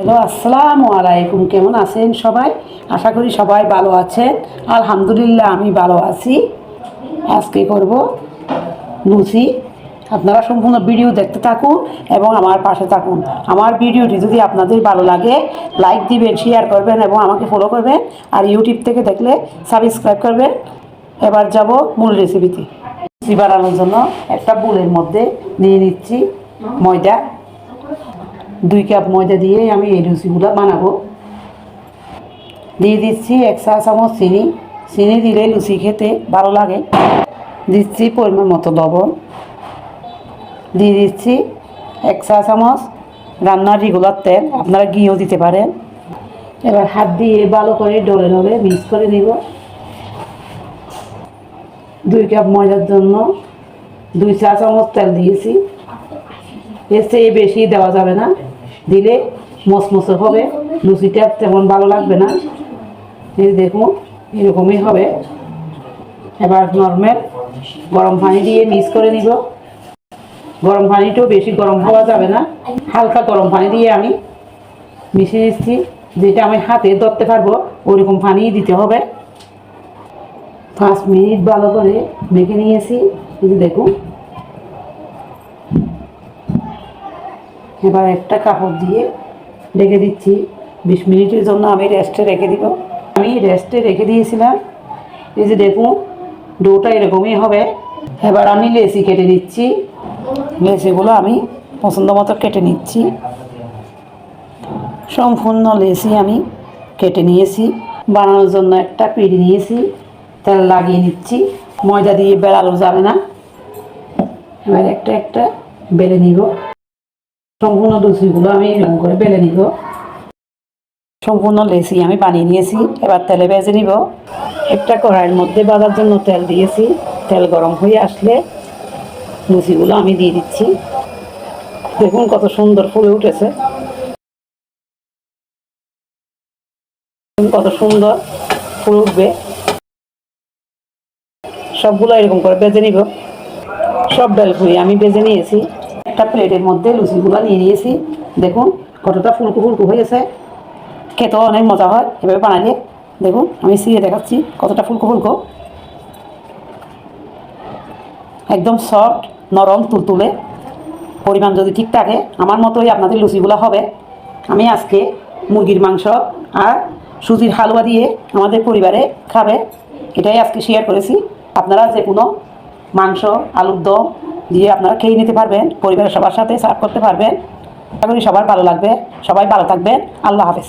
Hello, আসসালামু আলাইকুম। কেমন আছেন সবাই? আশা করি সবাই ভালো আছেন। আলহামদুলিল্লাহ, আমি ভালো আছি। আজকে করব লুচি আপনারা সম্পূর্ণ ভিডিও দেখতে থাকুন এবং আমার পাশে থাকুন। আমার ভিডিওটি যদি আপনাদের ভালো লাগে, লাইক দিবেন শেয়ার করবেন এবং আমাকে ফলো করবেন। আর ইউটিউব থেকে দেখলে সাবস্ক্রাইব করবেন। এবার যাব মূল রেসিপিতে লুচি বানানোর জন্য একটা বুলের মধ্যে নিয়ে নিচ্ছি ময়দা। দুই কাপ ময়দা দিয়ে আমি এই লুচিগুলো বানাবো। দিয়ে দিচ্ছি এক চা চামচ চিনি। চিনি দিলে লুচি খেতে ভালো লাগে। দিচ্ছি পরিমাণ মতো লবণ। দিয়ে দিচ্ছি এক চা চামচ রান্নার রেগুলার তেল। আপনারা ঘিও দিতে পারেন। এবার হাত দিয়ে ভালো করে ডলে ডলে মিক্স করে নিব। দুই কাপ ময়দার জন্য দুই চা চামচ তেল দিয়েছি। এর চেয়ে বেশি দেওয়া যাবে না। দিলে মসমসে হবে। লুচিটা তেমন ভালো লাগবে না। এই দেখুন এরকমই হবে। এবার নর্মাল গরম পানি দিয়ে মিক্স করে নিব। গরম পানিটাও বেশি গরম হওয়া যাবে না। হালকা গরম পানি দিয়ে আমি মিশিয়ে দিচ্ছি যেটা আমি হাতে ধরতে পারব, ওরকম পানি দিতে হবে। পাঁচ মিনিট ভালো করে মেখে নিয়েছি। দেখুন এবার একটা কাপড় দিয়ে রেখে দিচ্ছি। বিশ মিনিটের জন্য আমি রেস্টে রেখে দিব। আমি রেস্টে রেখে দিয়েছিলাম। এই যে দেখুন, ডোটা এরকমই হবে। এবার আমি লেসি কেটে নিচ্ছি। লেসিগুলো আমি পছন্দ মতো কেটে নিচ্ছি। সম্পূর্ণ লেসি আমি কেটে নিয়েছি। বানানোর জন্য একটা পিড়ি নিয়েছি। তেল লাগিয়ে নিচ্ছি। ময়দা দিয়ে বেড়ানো যাবে না। এবার একটা একটা বেলে নিব। সম্পূর্ণ লুচিগুলো আমি এরকম করে বেলে নিব। সম্পূর্ণ লেসি আমি বানিয়ে নিয়েছি। এবার তেলে ভেজে নিব। একটা কড়াইয়ের মধ্যে বাঁধার জন্য তেল দিয়েছি। তেল গরম হয়ে আসলে লুচিগুলো আমি দিয়ে দিচ্ছি। দেখুন কত সুন্দর ফুলে উঠেছে। কত সুন্দর ফুল উঠবে। সবগুলো এরকম করে বেজে নিব। সব বেলপুরি আমি বেজে নিয়েছি। একটা প্লেটের মধ্যে লুচিগুলো নিয়ে নিয়েছি। দেখুন, কতটা ফুলকু ফুলকু হয়েছে খেতেও অনেক মজা হয়, এভাবে বানালে। দেখুন, আমি সিয়ে দেখাচ্ছি, কতটা ফুলকো ফুলকো। একদম সফট, নরম, তুলতুলে। পরিমাণ যদি ঠিক থাকে, আমার মতোই আপনাদের লুচিগুলো হবে। আমি আজকে মুরগির মাংস আর সুজির হালুয়া দিয়ে আমাদের পরিবারে খাবে, এটাই আজকে শেয়ার করেছি। আপনারা যে কোনো মাংস, আলুর দম দিয়ে আপনারা খেয়ে নিতে পারবেন, পরিবারের সবার সাথে সার্ভ করতে পারবেন। আশা করি সবার ভালো লাগবে। সবাই ভালো থাকবেন। আল্লাহ হাফেজ।